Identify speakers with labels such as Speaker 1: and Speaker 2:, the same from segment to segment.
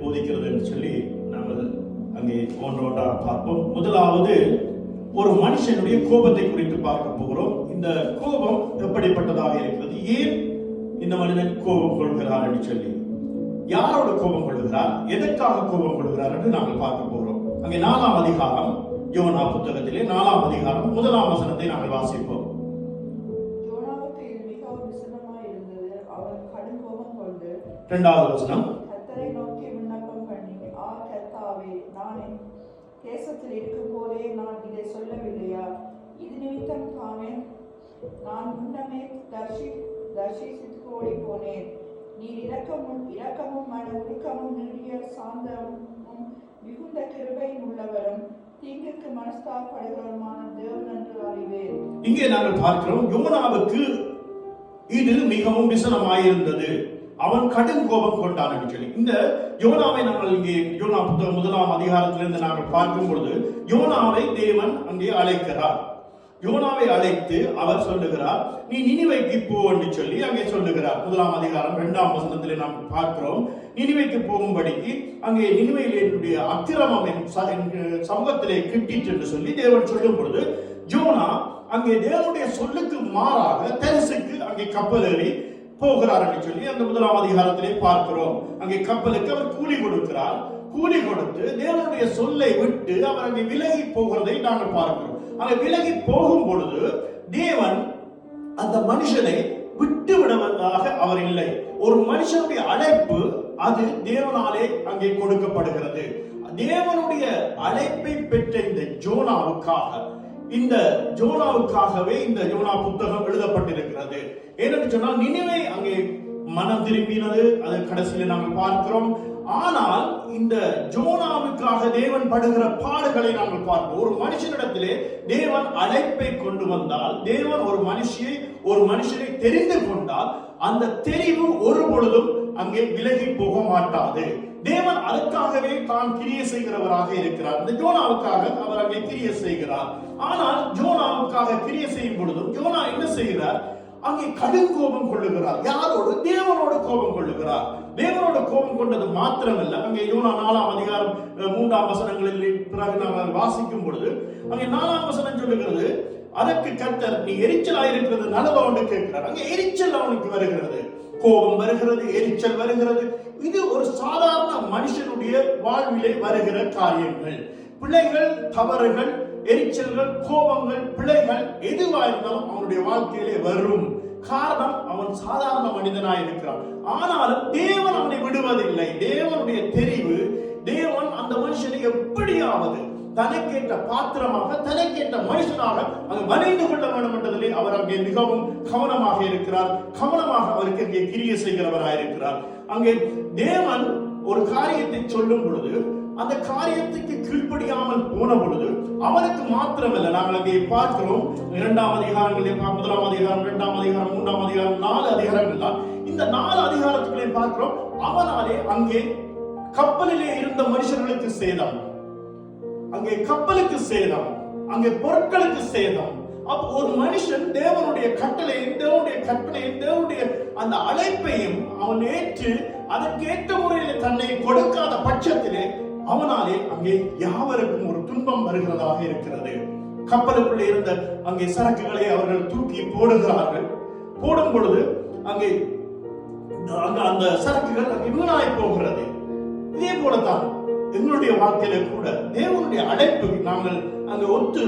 Speaker 1: போதிக்கிறது என்று சொல்லி நாங்கள் அங்கே ஒன்றோட்டா பார்ப்போம் முதலாவது ஒரு மனுஷனுடைய கோபத்தை குறித்து பார்க்க போகிறோம் இந்த கோபம் எப்படிப்பட்டதாக இருக்கிறது ஏன் இந்த மனிதன் கோபம் கொள்கிறார் என்று சொல்லி யாரோட கோபம் கொள்கிறார் எதற்காக கோபம் கொள்கிறார் என்று நாங்கள் பார்க்க போகிறோம் அங்கே நாலாம் அதிகாரம் யோனா புத்தகத்திலே நாலாம் அதிகாரம் முதலாம் வசனத்தை நாங்கள் வாசிப்போம் இரண்டாவது வசனம்
Speaker 2: வசனத்தில் இருக்கும்போதே நான் இதை சொல்லவில்லையா இது நிமித்தம் தாமே நான் முன்னமே தர்ஷி தர்ஷித்து ஓடி போனேன் நீ இறக்கமும் இரக்கமும் மன உருக்கமும் நீடிய சாந்தமும் மிகுந்த கிருபையும் உள்ளவரும் தீங்குக்கு மனஸ்தாப்படுகிறவருமான தேவன் என்று அறிவேன்
Speaker 1: இங்கே நாங்கள் பார்க்கிறோம் யோனாவுக்கு இது மிகவும் விசனமாயிருந்தது அவன் கடும் கோபம் கொண்டான் என்று சொல்லி இந்த யோனாவை நாங்கள் இங்கே யோனா புத்தகம் முதலாம் அதிகாரத்திலிருந்து நாங்கள் பார்க்கும் பொழுது யோனாவை தேவன் அங்கே அழைக்கிறார் யோனாவை அழைத்து அவர் சொல்லுகிறார் நீ நினைவைக்கு போ என்று சொல்லி அங்கே சொல்லுகிறார் முதலாம் அதிகாரம் இரண்டாம் வசனத்தில் நாம் பார்க்கிறோம் நினைவைக்கு போகும்படிக்கு அங்கே நினைவையில் என்னுடைய அக்கிரமம் சமூகத்திலே கிட்டிச்சு என்று சொல்லி தேவன் சொல்லும் பொழுது ஜோனா அங்கே தேவனுடைய சொல்லுக்கு மாறாக தெரசுக்கு அங்கே கப்பல் ஏறி போகிறார் என்று சொல்லி அந்த முதலாம் அதிகாரத்திலே பார்க்கிறோம் அங்கே கப்பலுக்கு அவர் கூலி கொடுக்கிறார் கூலி கொடுத்து தேவனுடைய சொல்லை விட்டு அவர் அங்கே விலகி போகிறதை நாங்கள் பார்க்கிறோம் அங்கே விலகி போகும் பொழுது தேவன் அந்த மனுஷனை விட்டு விடுவதாக அவர் இல்லை ஒரு மனுஷனுடைய அழைப்பு அது தேவனாலே அங்கே கொடுக்கப்படுகிறது தேவனுடைய அழைப்பை பெற்ற இந்த ஜோனாவுக்காக இந்த ஜோனாவுக்காகவே இந்த ஜோனா புத்தகம் எழுதப்பட்டிருக்கிறது ஏனென்று சொன்னால் நினைவை அங்கே மனம் திரும்பினது அது கடைசியில் நாங்கள் பார்க்கிறோம் ஆனால் இந்த ஜோனாவுக்காக தேவன் படுகிற பாடுகளை நாங்கள் பார்ப்போம் ஒரு மனுஷனிடத்திலே தேவன் அழைப்பை கொண்டு வந்தால் தேவன் ஒரு மனுஷியை ஒரு மனுஷனை தெரிந்து கொண்டால் அந்த தெரிவு ஒரு பொழுதும் அங்கே விலகி போக மாட்டாது தேவன் அதுக்காகவே தான் கிரிய செய்கிறவராக இருக்கிறார் இந்த ஜோனாவுக்காக அவர் அங்கே கிரிய செய்கிறார் ஆனால் ஜோனாவுக்காக கிரிய செய்யும் பொழுதும் ஜோனா என்ன செய்கிறார் அங்கே கடும் கோபம் கொள்ளுகிறார் யாரோடு தேவனோடு கோபம் கொள்ளுகிறார் தேவனோட கோபம் கொண்டது மாத்திரமல்ல அங்கே யோனா நாலாம் அதிகாரம் மூன்றாம் வசனங்களில் பிறகு நாம் வாசிக்கும் பொழுது அங்கே நாலாம் வசனம் சொல்லுகிறது அதற்கு கர்த்தர் நீ எரிச்சல் ஆயிருக்கிறது நல்லதா ஒன்று கேட்கிறார் அங்கே எரிச்சல் அவனுக்கு வருகிறது கோபம் வருகிறது எரிச்சல் வருகிறது இது ஒரு சாதாரண மனுஷனுடைய வாழ்விலே வருகிற காரியங்கள் பிள்ளைகள் தவறுகள் எரிச்சல்கள் கோபங்கள் பிழைகள் எதுவா இருந்தாலும் அவனுடைய வாழ்க்கையிலே வரும் காரணம் அவன் சாதாரண மனிதனாய் இருக்கிறான் ஆனாலும் தேவன் அவனை விடுவதில்லை தேவனுடைய தெரிவு தேவன் அந்த மனுஷனை எப்படியாவது தனக்கேற்ற பாத்திரமாக தனக்கேற்ற மனுஷனாக அது வரைந்து கொள்ள வேண்டும் என்றதிலே அவர் அங்கே மிகவும் கவனமாக இருக்கிறார் கவனமாக அவருக்கு இங்கே கிரிய செய்கிறவராயிருக்கிறார் அங்கே தேவன் ஒரு காரியத்தை சொல்லும் பொழுது அந்த காரியத்துக்கு கீழ்படியாமல் போன பொழுது அவனுக்கு மாத்திரமல்ல நாங்கள் அதை பார்க்கிறோம் இரண்டாம் அதிகாரங்களே முதலாம் அதிகாரம் இரண்டாம் அதிகாரம் மூன்றாம் அதிகாரம் நாலு அதிகாரங்கள் தான் இந்த நாலு அதிகாரத்துக்குள்ளே பார்க்கிறோம் அவனாலே அங்கே கப்பலிலே இருந்த மனுஷர்களுக்கு சேதம் அங்கே கப்பலுக்கு சேதம் அங்கே பொருட்களுக்கு சேதம் அப்போ ஒரு மனுஷன் தேவனுடைய கட்டளையும் தேவனுடைய கற்பனையும் தேவனுடைய அந்த அழைப்பையும் அவன் ஏற்று அதற்கேற்ற முறையில் தன்னை கொடுக்காத பட்சத்திலே அவனாலே அங்கே யாவருக்கும் ஒரு துன்பம் வருகிறதாக இருக்கிறது கப்பலுக்குள்ளே இருந்த அங்கே சரக்குகளை அவர்கள் தூக்கி போடுகிறார்கள் போடும் பொழுது அங்கே அந்த அந்த சரக்குகள் அங்கே வீணாய் போகிறது இதே போலதான் எங்களுடைய வாழ்க்கையில கூட தேவனுடைய அழைப்பு நாங்கள் அங்கே ஒத்து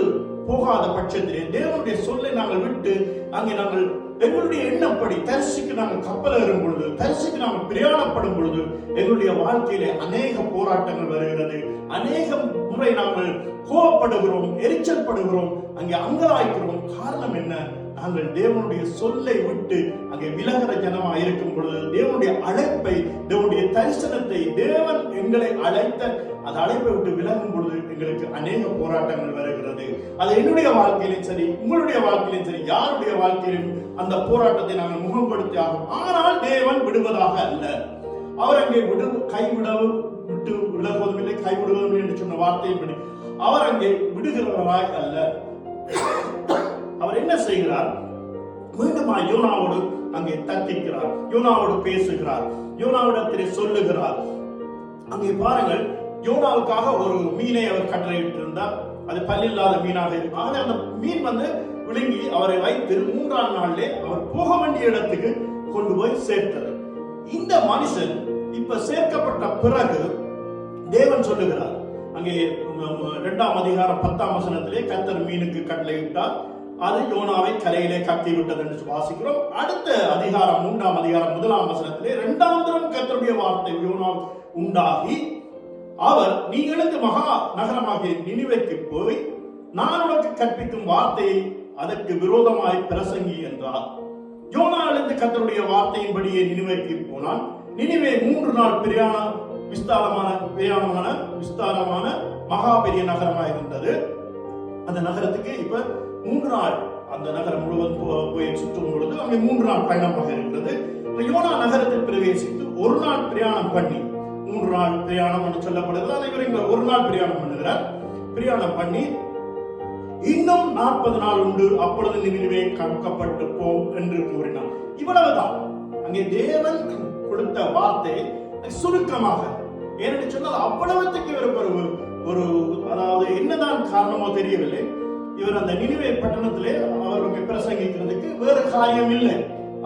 Speaker 1: போகாத பட்சத்திலே தேவனுடைய சொல்லை நாங்கள் விட்டு அங்கே நாங்கள் எங்களுடைய எண்ணம் படி தரிசிக்கு நாங்கள் கப்பல் ஏறும் பொழுது தரிசிக்கு நாங்கள் பிரயாணப்படும் பொழுது எங்களுடைய வாழ்க்கையிலே அநேக போராட்டங்கள் வருகிறது அநேக முறை நாங்கள் கோவப்படுகிறோம் எரிச்சல் படுகிறோம் அங்கே அங்கலாய்க்கிறோம் காரணம் என்ன நாங்கள் தேவனுடைய சொல்லை விட்டு அங்கே விலகிற ஜனமாக இருக்கும் பொழுது தேவனுடைய அழைப்பை தேவனுடைய தரிசனத்தை தேவன் எங்களை அழைத்த அந்த அழைப்பை விட்டு விலகும் பொழுது எங்களுக்கு அநேக போராட்டங்கள் வருகிறது அது என்னுடைய வாழ்க்கையிலும் சரி உங்களுடைய வாழ்க்கையிலும் சரி யாருடைய வாழ்க்கையிலும் அந்த போராட்டத்தை நாங்கள் முகப்படுத்தி ஆகும் ஆனால் தேவன் விடுவதாக அல்ல அவர் அங்கே விடு கைவிடவும் விட்டு விலகுவதும் இல்லை கைவிடுவதும் என்று சொன்ன வார்த்தையின்படி அவர் அங்கே விடுகிறவராய் அல்ல என்ன செய்கிறார் மீண்டும் யோனாவோடு அங்கே தத்திக்கிறார் யோனாவோடு பேசுகிறார் யோனாவிடத்திலே சொல்லுகிறார் அங்கே பாருங்கள் யோனாவுக்காக ஒரு மீனை அவர் கட்டளையிட்டு இருந்தார் அது பல்லில்லாத மீனாக இருக்கும் அந்த மீன் வந்து விழுங்கி அவரை வைத்து மூன்றாம் நாளிலே அவர் போக வேண்டிய இடத்துக்கு கொண்டு போய் சேர்த்தது இந்த மனுஷன் இப்ப சேர்க்கப்பட்ட பிறகு தேவன் சொல்லுகிறார் அங்கே இரண்டாம் அதிகாரம் பத்தாம் வசனத்திலே கத்தர் மீனுக்கு கட்டளையிட்டார் அது யோனாவை கரையிலே கத்தி விட்டது என்று வாசிக்கிறோம் அடுத்த அதிகாரம் மூன்றாம் அதிகாரம் முதலாம் வசனத்திலே இரண்டாம் தரம் கத்தருடைய வார்த்தை யோனா உண்டாகி அவர் நீ எழுந்து மகா நகரமாகிய நினைவைக்கு போய் நான் உனக்கு கற்பிக்கும் வார்த்தையை அதற்கு விரோதமாய் பிரசங்கி என்றார் யோனா எழுந்து கத்தருடைய வார்த்தையின்படியே நினைவைக்கு போனான் நினைவே மூன்று நாள் பிரியாண விஸ்தாரமான பிரியாணமான விஸ்தாரமான மகா பெரிய நகரமாக இருந்தது அந்த நகரத்துக்கு இப்ப மூன்று நாள் அந்த நகரம் முழுவதும் போய் சுற்றும் பொழுது அங்கே மூன்று நாள் பயணமாக இருக்கிறது யோனா நகரத்தில் பிரவேசித்து ஒரு நாள் பிரயாணம் பண்ணி மூன்று நாள் பிரயாணம் என்று சொல்லப்படுகிறது அதை இவர் இங்க ஒரு நாள் பிரயாணம் பண்ணுகிறார் பிரயாணம் பண்ணி இன்னும் நாற்பது நாள் உண்டு அப்பொழுது நிமிடமே கற்கப்பட்டு போம் என்று கூறினார் இவ்வளவுதான் அங்கே தேவன் கொடுத்த வார்த்தை சுருக்கமாக ஏனென்று சொன்னால் அவ்வளவுத்துக்கு இவர் ஒரு ஒரு அதாவது என்னதான் காரணமோ தெரியவில்லை இவர் அந்த நினைவை பட்டணத்திலே அவர் பிரசங்கிக்கிறதுக்கு வேறு காரியம் இல்லை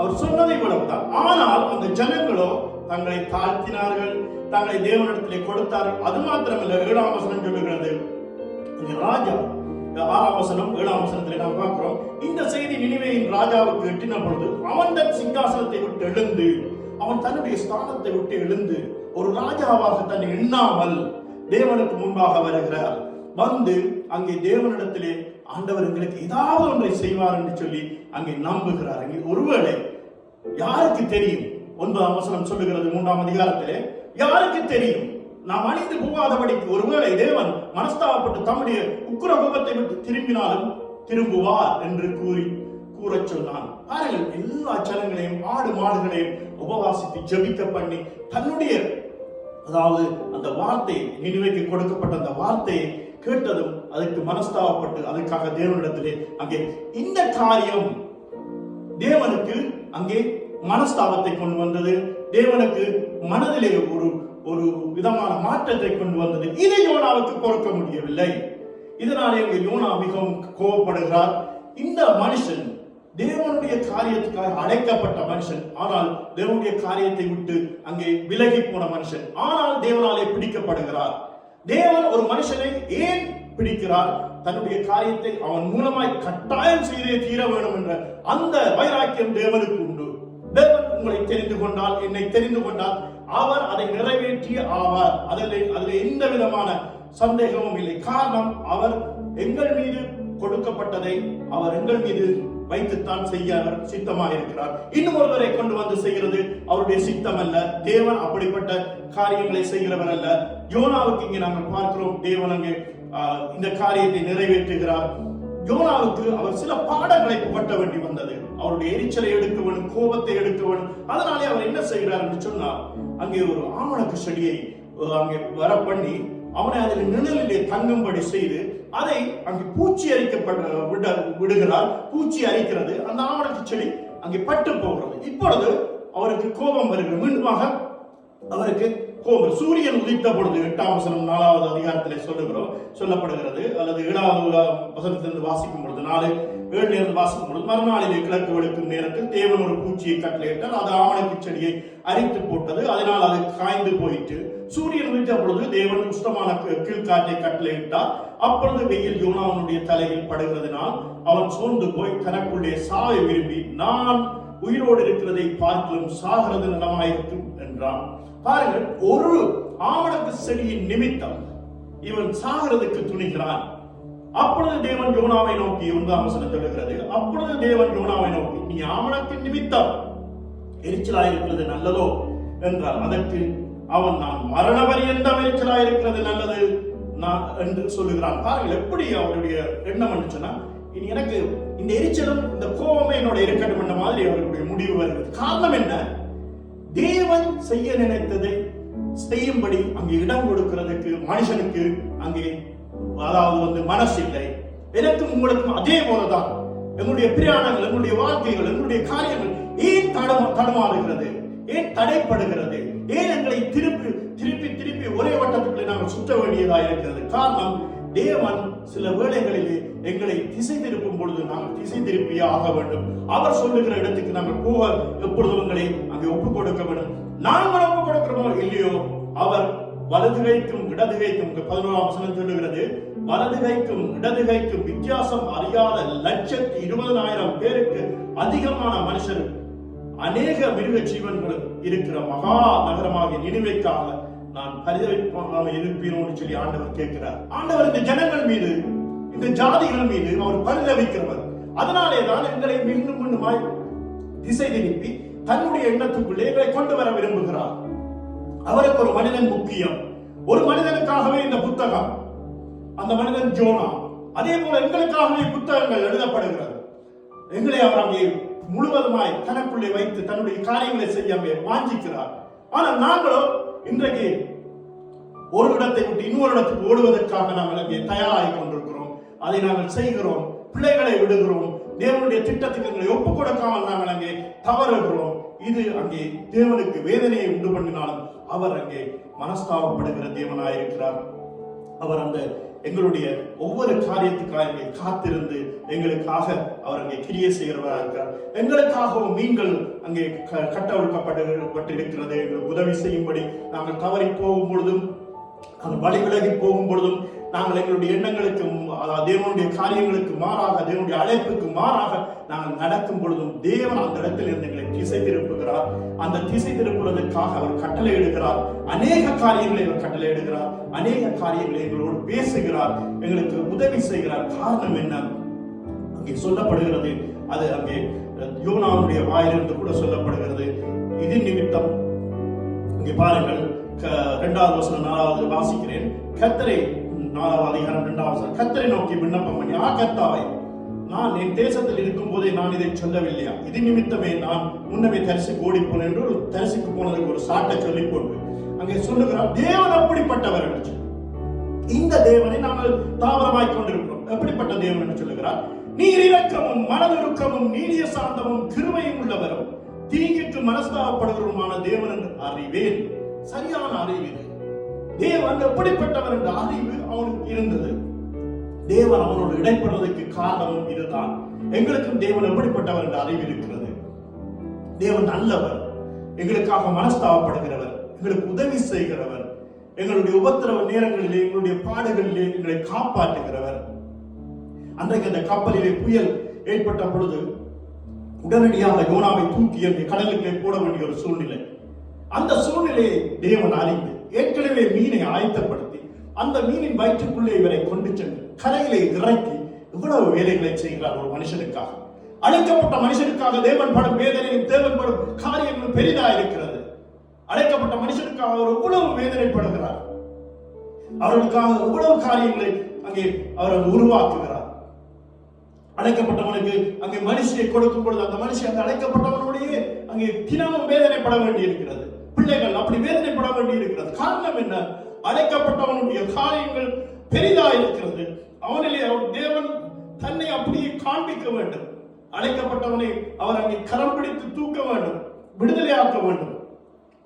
Speaker 1: அவர் சொன்னதை விடத்தான் ஆனால் அந்த ஜனங்களோ தங்களை தாழ்த்தினார்கள் தங்களை தேவனிடத்திலே கொடுத்தார்கள் அது மாத்திரமல்ல ஏழாம் வசனம் சொல்லுகிறது ராஜா ஆறாம் வசனம் ஏழாம் வசனத்தில் நாம் பார்க்கிறோம் இந்த செய்தி நினைவையின் ராஜாவுக்கு எட்டின பொழுது அவன் தன் சிங்காசனத்தை விட்டு எழுந்து அவன் தன்னுடைய ஸ்தானத்தை விட்டு எழுந்து ஒரு ராஜாவாக தன்னை எண்ணாமல் தேவனுக்கு முன்பாக வருகிறார் வந்து அங்கே தேவனிடத்திலே ஆண்டவர் எங்களுக்கு ஏதாவது ஒன்றை செய்வார் என்று சொல்லி அங்கே நம்புகிறார் அங்கே ஒருவேளை யாருக்கு தெரியும் ஒன்பதாம் வசனம் சொல்லுகிறது மூன்றாம் அதிகாரத்திலே யாருக்கு தெரியும் நாம் அணிந்து போகாதபடிக்கு ஒருவேளை தேவன் மனஸ்தாபப்பட்டு தம்முடைய உக்குர கோபத்தை விட்டு திரும்பினாலும் திரும்புவார் என்று கூறி கூறச் சொன்னான் பாருங்கள் எல்லா சலங்களையும் ஆடு மாடுகளையும் உபவாசித்து ஜபிக்க பண்ணி தன்னுடைய அதாவது அந்த வார்த்தை நினைவைக்கு கொடுக்கப்பட்ட அந்த வார்த்தையை கேட்டதும் அதற்கு மனஸ்தாபப்பட்டு அதற்காக தேவனிடத்திலே அங்கே இந்த காரியம் தேவனுக்கு அங்கே மனஸ்தாபத்தை கொண்டு வந்தது தேவனுக்கு மனதிலே ஒரு ஒரு விதமான மாற்றத்தை கொண்டு வந்தது இதை யோனாவுக்கு பொறுக்க முடியவில்லை இதனாலே அங்கே யோனா மிகவும் கோபப்படுகிறார் இந்த மனுஷன் தேவனுடைய காரியத்துக்காக அழைக்கப்பட்ட மனுஷன் ஆனால் தேவனுடைய காரியத்தை விட்டு அங்கே விலகி போன மனுஷன் ஆனால் தேவனாலே பிடிக்கப்படுகிறார் தேவன் ஒரு மனுஷனை ஏன் பிடிக்கிறார் தன்னுடைய காரியத்தை அவன் மூலமாய் கட்டாயம் செய்தே தீர வேண்டும் என்ற அந்த வைராக்கியம் தேவனுக்கு உண்டு தேவன் உங்களை தெரிந்து கொண்டால் என்னை தெரிந்து கொண்டால் அவர் அதை நிறைவேற்றி ஆவார் அதில் அதில் எந்த விதமான சந்தேகமும் இல்லை காரணம் அவர் எங்கள் மீது கொடுக்கப்பட்டதை அவர் எங்கள் மீது வைத்துத்தான் செய்ய அவர் சித்தமாக இருக்கிறார் இன்னும் ஒருவரை கொண்டு வந்து செய்கிறது அவருடைய சித்தம் அல்ல தேவன் அப்படிப்பட்ட காரியங்களை செய்கிறவர் அல்ல யோனாவுக்கு இங்கே நாங்கள் பார்க்கிறோம் தேவன் அங்கே இந்த காரியத்தை நிறைவேற்றுகிறார் யோனாவுக்கு அவர் சில பாடங்களை புகட்ட வேண்டி வந்தது அவருடைய எரிச்சலை எடுக்கவன் கோபத்தை எடுக்கவன் அதனாலே அவர் என்ன செய்கிறார் என்று சொன்னார் அங்கே ஒரு ஆமணக்கு செடியை அங்கே வர பண்ணி அவனை அதில் நிழலிலே தங்கும்படி செய்து அதை அங்கு பூச்சி அரிக்கப்பட விட விடுகிறார் பூச்சி அரிக்கிறது அந்த ஆவணத்து செடி அங்கே பட்டு போகிறது இப்பொழுது அவருக்கு கோபம் வருகிறது மீண்டுமாக அவருக்கு கோபம் சூரியன் உதித்த பொழுது எட்டாம் வசனம் நாலாவது அதிகாரத்தில் சொல்லுகிறோம் சொல்லப்படுகிறது அல்லது ஏழாவது வசனத்திலிருந்து வாசிக்கும் பொழுது நாலு ஏழு நேரம் வாசிக்கும் பொழுது மறுநாளிலே கிழக்கு வெளுக்கும் நேரத்தில் தேவன் ஒரு பூச்சியை கட்டளையிட்டால் அது ஆவணக்கு செடியை அரித்து போட்டது அதனால் அது காய்ந்து போயிட்டு சூரியன் உதித்த பொழுது தேவன் உஷ்டமான கீழ்காற்றை கட்டளையிட்டார் அப்பொழுது வெயில் யோனாவனுடைய தலையில் படுகிறதுனால் அவன் சோர்ந்து போய் தனக்குள்ளே சாய விரும்பி நான் உயிரோடு இருக்கிறதை பார்க்கலும் சாகிறது நலமாயிருக்கும் என்றான் பாருங்கள் ஒரு ஆவணத்து செடியின் நிமித்தம் இவன் சாகிறதுக்கு துணிகிறான் அப்பொழுது தேவன் யோனாவை நோக்கி ஒன்றாம் வசனம் சொல்லுகிறது அப்பொழுது தேவன் யோனாவை நோக்கி நீ ஆவணத்தின் நிமித்தம் எரிச்சலாயிருக்கிறது நல்லதோ என்றால் அதற்கு அவன் நான் மரண என்ற அமைச்சரா இருக்கிறது நல்லது நான் என்று சொல்லுகிறான் பாருங்கள் எப்படி அவருடைய எண்ணம் என்று இனி எனக்கு இந்த எரிச்சலும் இந்த கோபமே என்னோட இருக்கட்டும் என்ற மாதிரி அவருடைய முடிவு வருகிறது காரணம் என்ன தேவன் செய்ய நினைத்ததை செய்யும்படி அங்கே இடம் கொடுக்கிறதுக்கு மனுஷனுக்கு அங்கே அதாவது வந்து மனசு இல்லை எனக்கும் உங்களுக்கும் அதே போலதான் எங்களுடைய பிரயாணங்கள் எங்களுடைய வாழ்க்கைகள் எங்களுடைய காரியங்கள் ஏன் தடமா தடுமாறுகிறது ஏன் தடைப்படுகிறது வேதங்களை எங்களை திருப்பி திருப்பி திருப்பி ஒரே வட்டத்துக்குள்ளே நாங்கள் சுற்ற வேண்டியதாக இருக்கிறது காரணம் தேவன் சில வேளைகளிலே எங்களை திசை திருப்பும் பொழுது நாங்கள் திசை திருப்பியே ஆக வேண்டும் அவர் சொல்லுகிற இடத்துக்கு நாங்கள் போக எப்பொழுதும் உங்களை அங்கே ஒப்பு கொடுக்க வேண்டும் நாங்கள் ஒப்பு கொடுக்கிறோமோ இல்லையோ அவர் வலது கைக்கும் இடது கைக்கும் பதினோராம் வசனம் சொல்லுகிறது வலது கைக்கும் இடது கைக்கும் வித்தியாசம் அறியாத லட்சத்து இருபதாயிரம் பேருக்கு அதிகமான மனுஷர் அநேக மிருக ஜீவன்கள் இருக்கிற மகா நகரமாக நினைவைக்காக நான் பரிதவிப்பாக இருப்பீரோன்னு சொல்லி ஆண்டவர் கேட்கிறார் ஆண்டவர் இந்த ஜனங்கள் மீது இந்த ஜாதிகள் மீது அவர் பரிதவிக்கிறவர் அதனாலே தான் எங்களை மீண்டும் மீண்டுமாய் திசை திருப்பி தன்னுடைய எண்ணத்துக்குள்ளே எங்களை கொண்டு வர விரும்புகிறார் அவருக்கு ஒரு மனிதன் முக்கியம் ஒரு மனிதனுக்காகவே இந்த புத்தகம் அந்த மனிதன் ஜோனா அதே போல எங்களுக்காகவே புத்தகங்கள் எழுதப்படுகிறது எங்களை அவர் அங்கே முழுவதுமாய் தனக்குள்ளே வைத்து தன்னுடைய காரியங்களை செய்யாம வாஞ்சிக்கிறார் ஆனால் நாங்களோ இன்றைக்கு ஒரு இடத்தை விட்டு இன்னொரு இடத்துக்கு ஓடுவதற்காக நாங்கள் அங்கே தயாராகி கொண்டிருக்கிறோம் அதை நாங்கள் செய்கிறோம் பிள்ளைகளை விடுகிறோம் தேவனுடைய திட்டத்துக்கு எங்களை ஒப்பு கொடுக்காமல் நாங்கள் அங்கே தவறுகிறோம் இது அங்கே தேவனுக்கு வேதனையை உண்டு பண்ணினாலும் அவர் அங்கே மனஸ்தாபப்படுகிற தேவனாயிருக்கிறார் அவர் அந்த எங்களுடைய ஒவ்வொரு காரியத்துக்காக இங்கே காத்திருந்து எங்களுக்காக அவர் அங்கே கிரிய செய்கிறவராக இருக்கார் எங்களுக்காகவும் நீங்கள் அங்கே கட்டவிழ்க்கப்பட்டிருக்கிறது எங்களுக்கு உதவி செய்யும்படி நாங்கள் தவறி போகும் பொழுதும் நாங்கள் வழி விலகி போகும் பொழுதும் நாங்கள் எங்களுடைய எண்ணங்களுக்கு தேவனுடைய காரியங்களுக்கு மாறாக தேவனுடைய அழைப்புக்கு மாறாக நாங்கள் நடக்கும் பொழுதும் தேவன் அந்த இடத்தில் இருந்து எங்களை திசை திருப்புகிறார் அந்த திசை திருப்புவதற்காக அவர் கட்டளை எடுக்கிறார் அநேக காரியங்களை அவர் கட்டளை எடுக்கிறார் அநேக காரியங்களை எங்களோடு பேசுகிறார் எங்களுக்கு உதவி செய்கிறார் காரணம் என்ன அங்கே சொல்லப்படுகிறது அது அங்கே யோனாவுடைய வாயிலிருந்து கூட சொல்லப்படுகிறது இது நிமித்தம் இங்கே பாருங்கள் இரண்டாவது வசனம் நாலாவது வாசிக்கிறேன் கத்தரை நாலாவது அதிகாரம் இரண்டாவது கத்தரை நோக்கி விண்ணப்பம் பண்ணி ஆ கத்தாவை நான் என் தேசத்தில் இருக்கும் போதே நான் இதை சொல்லவில்லையா இது நிமித்தமே நான் முன்னமே தரிசி ஓடி போனேன் என்று ஒரு தரிசிக்கு போனதுக்கு ஒரு சாட்டை சொல்லி போட்டு அங்கே சொல்லுகிறார் தேவன் அப்படிப்பட்டவர் என்று இந்த தேவனை நாங்கள் தாவரமாய் கொண்டிருக்கிறோம் எப்படிப்பட்ட தேவன் என்று சொல்லுகிறார் நீர் இரக்கமும் மனதுருக்கமும் நீடிய சாந்தமும் கிருமையும் உள்ளவரும் தீங்கிற்கு மனஸ்தாபப்படுகிறோமான தேவன் என்று அறிவேன் சரியான அறிவு தேவன் எப்படிப்பட்டவர் என்ற அறிவு அவனுக்கு இருந்தது தேவன் அவனோடு இடைப்படுவதற்கு காரணமும் இதுதான் எங்களுக்கும் தேவன் எப்படிப்பட்டவர் என்ற அறிவு இருக்கிறது தேவன் நல்லவர் எங்களுக்காக மனஸ்தாபப்படுகிறவர் எங்களுக்கு உதவி செய்கிறவர் எங்களுடைய உபத்திரவ நேரங்களிலே எங்களுடைய பாடுகளிலே எங்களை காப்பாற்றுகிறவர் அன்றைக்கு அந்த கப்பலிலே புயல் ஏற்பட்ட பொழுது உடனடியாக யோனாவை தூக்கி என்ற கடலுக்கு போட வேண்டிய ஒரு சூழ்நிலை அந்த சூழ்நிலையை தேவன் அறிந்து ஏற்கனவே மீனை ஆயத்தப்படுத்தி அந்த மீனின் வயிற்றுக்குள்ளே இவரை கொண்டு சென்று கரையிலே இறக்கி இவ்வளவு வேலைகளை செய்கிறார் ஒரு மனுஷனுக்காக அழைக்கப்பட்ட மனுஷனுக்காக தேவன் படும் வேதனையும் படும் காரியங்களும் பெரிதா இருக்கிறது அழைக்கப்பட்ட மனுஷனுக்காக அவர் எவ்வளவு வேதனைப்படுகிறார் அவர்களுக்காக எவ்வளவு காரியங்களை அங்கே அவர் உருவாக்குகிறார் அழைக்கப்பட்டவனுக்கு அங்கே மனுஷியை கொடுக்கும் பொழுது அந்த மனுஷன் அந்த அழைக்கப்பட்டவனுடைய அங்கே தினமும் வேதனைப்பட வேண்டி இருக்கிறது பிள்ளைகள் அப்படி வேதனைப்பட வேண்டி இருக்கிறது காரணம் என்ன அழைக்கப்பட்டவனுடைய காரியங்கள் பெரிதா இருக்கிறது அவனிலே தேவன் தன்னை அப்படியே காண்பிக்க வேண்டும் அழைக்கப்பட்டவனை அவர் அங்கே கரம் பிடித்து தூக்க வேண்டும் விடுதலையாக்க வேண்டும்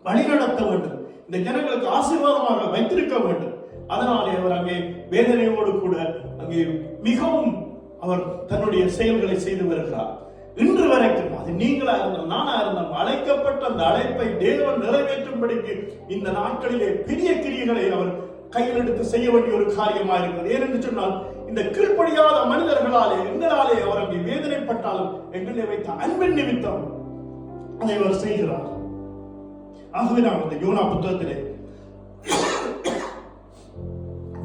Speaker 1: வழிநடத்த வேண்டும் இந்த ஜனங்களுக்கு ஆசீர்வாதமாக வைத்திருக்க வேண்டும் அதனாலே அவர் அங்கே வேதனையோடு கூட அங்கே மிகவும் அவர் தன்னுடைய செயல்களை செய்து வருகிறார் இன்று வரைக்கும் அது நீங்களா இருந்தால் நானா இருந்தால் அழைக்கப்பட்ட அந்த அழைப்பை தேவன் நிறைவேற்றும்படிக்கு இந்த நாட்களிலே பெரிய கிரியைகளை அவர் கையில் எடுத்து செய்ய வேண்டிய ஒரு காரியமா இருக்கிறது ஏனென்று சொன்னால் இந்த கீழ்படியாத மனிதர்களாலே எங்களாலே அவர் அங்கே வேதனைப்பட்டாலும் எங்களை வைத்த அன்பின் நிமித்தம் அதை அவர் செய்கிறார் ஆகவே நாம் இந்த யோனா புத்தகத்திலே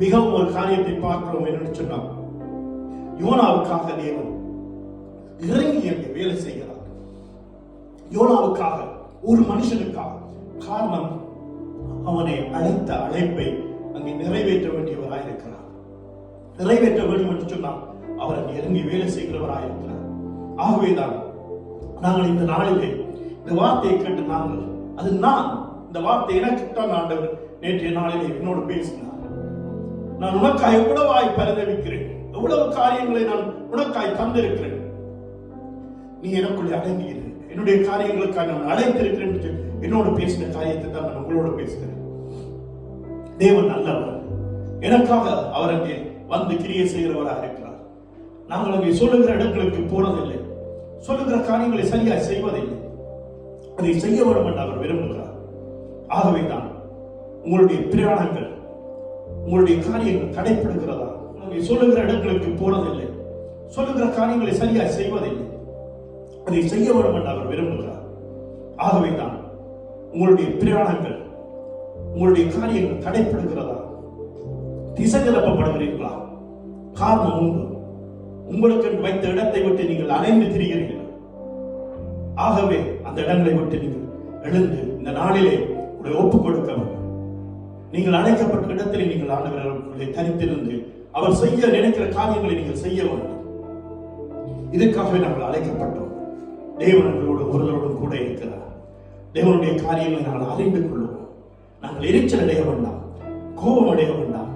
Speaker 1: மிகவும் ஒரு காரியத்தை பார்க்கிறோம் என்று சொன்னால் யோனாவுக்காக தேவன் இறங்கி அங்கே வேலை செய்கிறார் யோனாவுக்காக ஒரு மனுஷனுக்காக காரணம் அவனை அழைத்த அழைப்பை அங்கே நிறைவேற்ற வேண்டியவராய் இருக்கிறார் நிறைவேற்ற வேண்டும் என்று சொன்னால் அவர் இறங்கி வேலை செய்கிறவராக இருக்கிறார் ஆகவேதான் நாங்கள் இந்த நாளிலே இந்த வார்த்தையை கேட்டு நாங்கள் அது நான் இந்த வார்த்தை எனக்கு தான் ஆண்டவர் நேற்றைய நாளிலே என்னோடு பேசினார் நான் எவ்வளவு எவ்வளவாய் பரிதவிக்கிறேன் எவ்வளவு காரியங்களை நான் உனக்காய் தந்திருக்கிறேன் நீ எனக்குள்ளே அடங்கிடு என்னுடைய காரியங்களுக்காக நான் அழைத்திருக்கிறேன் என்னோட பேசின காரியத்தை தான் நான் உங்களோட பேசுகிறேன் தேவன் நல்லவர் எனக்காக அவர் அங்கே வந்து கிரியை செய்கிறவராக இருக்கிறார் நாங்கள் அங்கே சொல்லுகிற இடங்களுக்கு போறதில்லை சொல்லுகிற காரியங்களை சரியாய் செய்வதில்லை அதை செய்ய வேண்டும் என்று அவர் விரும்புகிறார் ஆகவே தான் உங்களுடைய பிரயாணங்கள் உங்களுடைய காரியங்கள் கடைபிடிக்கிறதா சொல்லுகிற இடங்களுக்கு போறதில்லை சொல்லுகிற காரியங்களை சரியாய் செய்வதில்லை அதை செய்ய வேண்டும் என்று அவர் விரும்புகிறார் ஆகவே தான் உங்களுடைய பிரயாணங்கள் உங்களுடைய காரியங்கள் தடைப்படுகிறதா திசை நிரப்பப்படுகிறீர்களா காரணம் உண்டு உங்களுக்கு வைத்த இடத்தை விட்டு நீங்கள் அலைந்து திரிகிறீர்கள் ஆகவே அந்த இடங்களை விட்டு நீங்கள் எழுந்து இந்த நாளிலே உங்களை ஒப்புக் கொடுக்க வேண்டும் நீங்கள் அழைக்கப்பட்ட இடத்திலே நீங்கள் ஆண்டவர்களை தனித்திருந்து அவர் செய்ய நினைக்கிற காரியங்களை நீங்கள் செய்ய வேண்டும் இதற்காகவே நாங்கள் அழைக்கப்பட்டோம் தேவனங்களோடு ஒருவரோடும் கூட இருக்கிறார் தேவனுடைய காரியங்களை நாங்கள் அறிந்து கொள்வோம் நாங்கள் எரிச்சல் அடைய வேண்டாம் கோபம் அடைய வேண்டாம்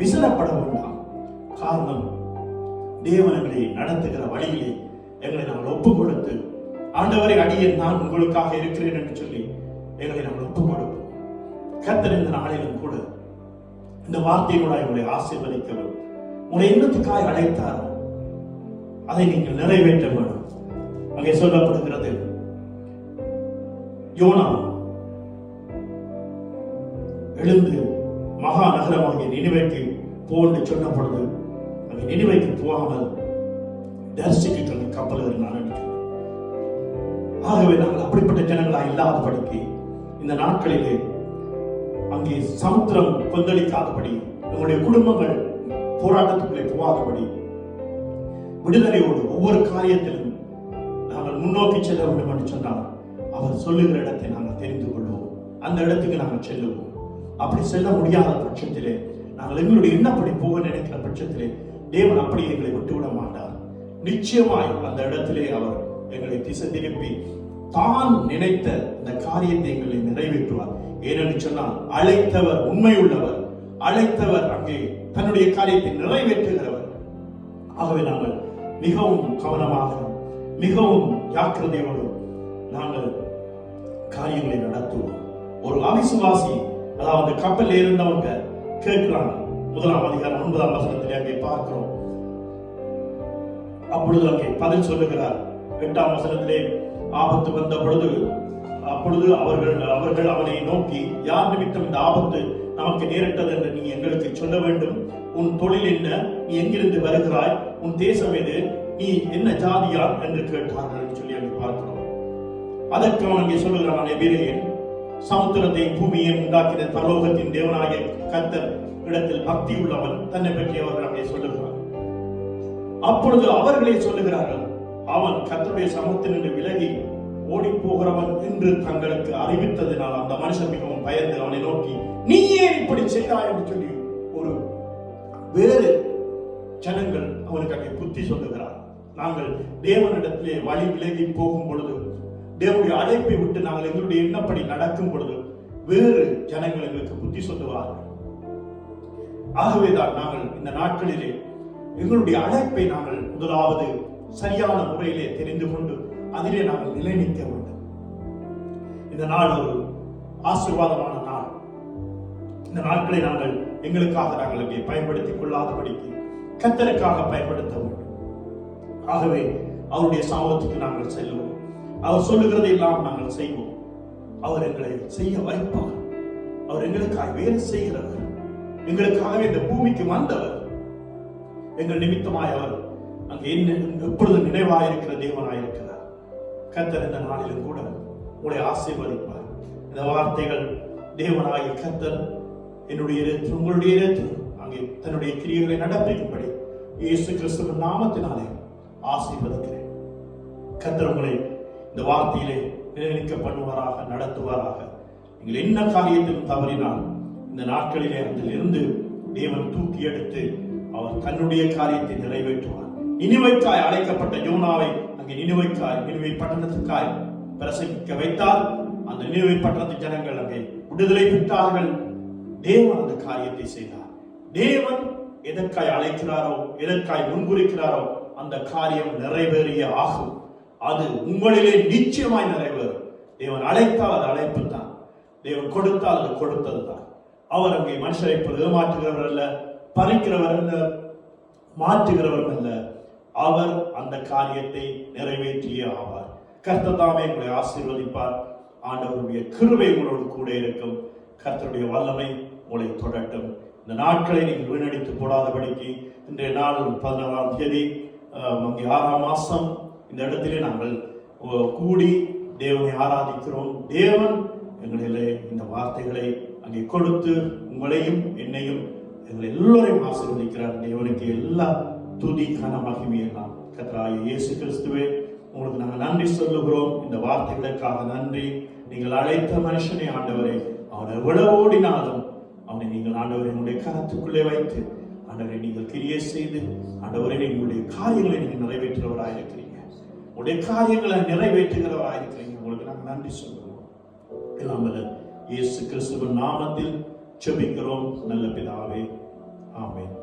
Speaker 1: விசனப்பட வேண்டாம் காரணம் தேவனங்களை நடத்துகிற வழியிலே எங்களை நாங்கள் ஒப்பு கொடுத்து ஆண்டவரை அடியே நான் உங்களுக்காக இருக்கிறேன் என்று சொல்லி எங்களை நாங்கள் ஒப்பு கொடுப்போம் கத்தர் இந்த நாளிலும் கூட இந்த வார்த்தையோட எங்களை ஆசீர்வதிக்கவும் உங்களை எண்ணத்துக்காய் அழைத்தார் அதை நீங்கள் நிறைவேற்ற வேண்டும் அங்கே சொல்லப்படுகிறது யோனா எழுந்து மகா நகரமாகிய நினைவைக்கு போன்று சொன்ன பொழுது அங்கே நினைவைக்கு போகாமல் தரிசிக்கிட்டு அந்த கப்பல் நான் ஆகவே நாங்கள் அப்படிப்பட்ட ஜனங்களாக இல்லாதபடிக்கு இந்த நாட்களிலே அங்கே சமுத்திரம் கொந்தளிக்காதபடி எங்களுடைய குடும்பங்கள் போராட்டத்துக்குள்ளே போகாதபடி விடுதலையோடு ஒவ்வொரு காரியத்திலும் முன்னோக்கி செல்ல வேண்டும் என்று சொன்னால் அவர் சொல்லுகிற இடத்தை நாங்கள் தெரிந்து கொள்வோம் அந்த இடத்துக்கு நாங்கள் செல்லுவோம் அப்படி செல்ல முடியாத பட்சத்திலே நாங்கள் எங்களுடைய எண்ணப்படி போக நினைக்கிற பட்சத்திலே தேவன் அப்படி எங்களை விட்டுவிட மாட்டார் நிச்சயமாய் அந்த இடத்திலே அவர் எங்களை திசை திருப்பி தான் நினைத்த அந்த காரியத்தை எங்களை நிறைவேற்றுவார் ஏனென்று சொன்னால் அழைத்தவர் உண்மையுள்ளவர் அழைத்தவர் அங்கே தன்னுடைய காரியத்தை நிறைவேற்றுகிறவர் ஆகவே நாங்கள் மிகவும் கவனமாக மிகவும் ஜாக்கிரதையோடு நாங்கள் காரியங்களை நடத்துவோம் ஒரு அவிசுவாசி அதாவது கப்பல் இருந்தவங்க கேட்கிறாங்க முதலாம் அதிகாரம் ஒன்பதாம் வசனத்திலே அங்கே பார்க்கிறோம் அப்பொழுது அங்கே பதில் சொல்லுகிறார் எட்டாம் வசனத்திலே ஆபத்து வந்த பொழுது அப்பொழுது அவர்கள் அவர்கள் அவனை நோக்கி யார் நிமித்தம் இந்த ஆபத்து நமக்கு நேரிட்டது என்று நீ எங்களுக்கு சொல்ல வேண்டும் உன் தொழில் என்ன நீ எங்கிருந்து வருகிறாய் உன் தேசம் எது நீ என்ன ஜாதியார் என்று கேட்டார்கள் சொல்லி அங்கே பார்க்கிறோம் அதற்கு அவன் அங்கே சொல்லுகிறான் எபிரேயன் சமுத்திரத்தை பூமியை உண்டாக்கிய தலோகத்தின் தேவனாய கத்தர் இடத்தில் பக்தி உள்ளவன் தன்னை பற்றி அவர்கள் அப்படி சொல்லுகிறார் அப்பொழுது அவர்களே சொல்லுகிறார்கள் அவன் கத்தருடைய நின்று விலகி ஓடி போகிறவன் என்று தங்களுக்கு அறிவித்ததினால் அந்த மனுஷன் மிகவும் பயந்து அவனை நோக்கி நீ ஏன் இப்படி செய்தாய் என்று சொல்லி ஒரு வேறு ஜனங்கள் அவனுக்கு அங்கே புத்தி சொல்லுகிறார் நாங்கள் தேவனிடத்திலே வழி விலகி போகும் பொழுது தேவனுடைய அழைப்பை விட்டு நாங்கள் எங்களுடைய எண்ணப்படி நடக்கும் பொழுது வேறு ஜனங்கள் எங்களுக்கு புத்தி சொல்லுவார்கள் ஆகவேதான் நாங்கள் இந்த நாட்களிலே எங்களுடைய அழைப்பை நாங்கள் முதலாவது சரியான முறையிலே தெரிந்து கொண்டு அதிலே நாங்கள் நிலைநிற்க வேண்டும் இந்த நாள் ஒரு ஆசீர்வாதமான நாள் இந்த நாட்களை நாங்கள் எங்களுக்காக நாங்கள் இங்கே பயன்படுத்திக் கொள்ளாதபடிக்கு கத்தலுக்காக பயன்படுத்த வேண்டும் ஆகவே அவருடைய சாபத்துக்கு நாங்கள் செல்வோம் அவர் சொல்லுகிறதை எல்லாம் நாங்கள் செய்வோம் அவர் எங்களை செய்ய வைப்பவர் அவர் எங்களுக்காக வேறு செய்கிறவர் எங்களுக்காகவே இந்த பூமிக்கு வந்தவர் எங்கள் நிமித்தமாய் அவர் அங்கு என்ன எப்பொழுது நினைவாயிருக்கிற தேவனாயிருக்கிறார் கத்தர் இந்த நாளிலும் கூட உங்களை ஆசீர்வதிப்பார் இந்த வார்த்தைகள் தேவனாகிய கத்தர் என்னுடைய உங்களுடைய அங்கே தன்னுடைய கிரியர்களை நடப்பிக்கும்படி இயேசு கிறிஸ்துவின் நாமத்தினாலே ஆசீர்வதிக்கிறேன் கத்தர் உங்களை இந்த வார்த்தையிலே நிலைநிற்க பண்ணுவாராக நடத்துவாராக நீங்கள் என்ன காரியத்திலும் தவறினால் இந்த நாட்களிலே இருந்து தேவன் தூக்கி எடுத்து அவர் தன்னுடைய காரியத்தை நிறைவேற்றுவார் நினைவைக்காய் அழைக்கப்பட்ட ஜோனாவை அங்கே நினைவைக்காய் நினைவை பட்டணத்துக்காய் பிரசங்கிக்க வைத்தால் அந்த நினைவை பட்டணத்து ஜனங்கள் அங்கே விடுதலை பெற்றார்கள் தேவன் அந்த காரியத்தை செய்தார் தேவன் எதற்காய் அழைக்கிறாரோ எதற்காய் முன்குறிக்கிறாரோ அந்த காரியம் நிறைவேறிய ஆகும் அது உங்களிலே நிச்சயமாய் நிறைவேறும் தேவன் அழைத்தால் அது அழைப்பு தான் தேவன் கொடுத்தால் அது கொடுத்தது தான் அவர் அங்கே மனுஷரை ஏமாற்றுகிறவர் அல்ல பறிக்கிறவர் அல்ல மாற்றுகிறவர் அல்ல அவர் அந்த காரியத்தை நிறைவேற்றியே ஆவார் கர்த்தத்தாமே உங்களை ஆசீர்வதிப்பார் ஆண்டவருடைய கிருவை உங்களோடு கூட இருக்கும் கர்த்தருடைய வல்லமை உங்களை தொடட்டும் இந்த நாட்களை நீங்கள் வீணடித்து போடாதபடிக்கு இன்றைய நாள் பதினாறாம் தேதி ஆறாம் மாதம் இந்த இடத்திலே நாங்கள் கூடி தேவனை ஆராதிக்கிறோம் தேவன் எங்களிலே இந்த வார்த்தைகளை அங்கே கொடுத்து உங்களையும் என்னையும் எங்களை எல்லோரையும் ஆசீர்வதிக்கிறார் தேவனுக்கு எல்லா துதி கன மகிமையெல்லாம் கத்ராய இயேசு கிறிஸ்துவே உங்களுக்கு நாங்கள் நன்றி சொல்லுகிறோம் இந்த வார்த்தைகளுக்காக நன்றி நீங்கள் அழைத்த மனுஷனை ஆண்டவரை அவன் எவ்வளவு ஓடினாலும் அவனை நீங்கள் ஆண்டவரை உங்களுடைய கரத்துக்குள்ளே வைத்து ஆண்டவரை நீங்கள் கிரியை செய்து ஆண்டவரை உங்களுடைய காரியங்களை நீங்கள் நிறைவேற்றுகிறவராக இருக்கிறீங்க உடைய காரியங்களை நிறைவேற்றுகிறவராக இருக்கிறீங்க உங்களுக்கு நாங்கள் நன்றி சொல்லுவோம் இல்லாமல் இயேசு கிறிஸ்துவன் நாமத்தில் செபிக்கிறோம் நல்ல பிதாவே ஆமேன்